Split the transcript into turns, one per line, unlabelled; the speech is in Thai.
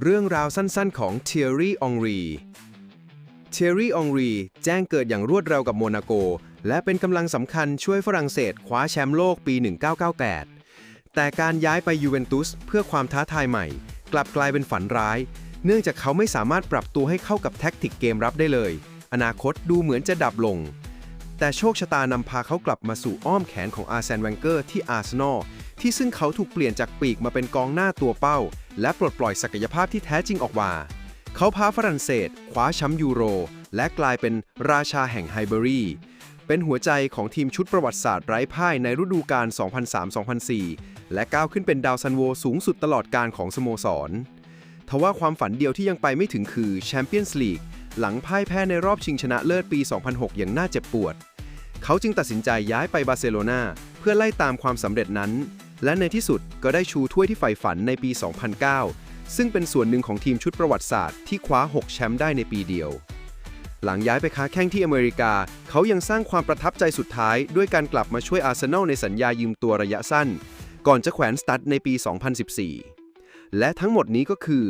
เรื่องราวสั้นๆ ของเทียรี่องรี เทียรี่องรี แจ้งเกิดอย่างรวดเร็วกับโมนาโก และเป็นกำลังสำคัญช่วยฝรั่งเศสคว้าแชมป์โลกปี 1998 แต่การย้ายไปยูเวนตุสเพื่อความท้าทายใหม่ กลับกลายเป็นฝันร้าย เนื่องจากเขาไม่สามารถปรับตัวให้เข้ากับแท็กติกเกมรับได้เลย อนาคตดูเหมือนจะดับลง แต่โชคชะตานำพาเขากลับมาสู่อ้อมแขนของอาร์เซนแวนเกอร์ที่อาร์เซนอลที่ซึ่งเขาถูกเปลี่ยนจากปีกมาเป็นกองหน้าตัวเป้า และปลดปล่อยศักยภาพที่แท้จริงออกมา เขาพาฝรั่งเศสคว้าแชมป์ยูโร และกลายเป็นราชาแห่งไฮเบอรี่เป็นหัวใจของทีมชุดประวัติศาสตร์ไร้พ่ายในฤดูกาล 2003-2004 และก้าวขึ้นเป็นดาวซันโวสูงสุดตลอดการของสโมสร ทว่าความฝันเดียวที่ยังไปไม่ถึงคือแชมเปี้ยนส์ลีกหลังพ่ายแพ้ในรอบชิงชนะเลิศปี 2006 อย่างน่าเจ็บปวด เขาจึงตัดสินใจย้ายไปบาร์เซโลนาเพื่อไล่ตามความสำเร็จนั้น และในที่สุดก็ได้ชูถ้วยที่ใฝ่ฝันในปี 2009 ซึ่งเป็นส่วนหนึ่งของทีมชุดประวัติศาสตร์ที่คว้า 6 แชมป์ได้ในปีเดียว หลังย้ายไปค้าแข้งที่อเมริกา เขายังสร้างความประทับใจสุดท้าย ด้วยการกลับมาช่วยอาร์เซนอลในสัญญายืมตัวระยะสั้น ก่อนจะแขวนสตัดในปี 2014 และทั้งหมดนี้ก็คือ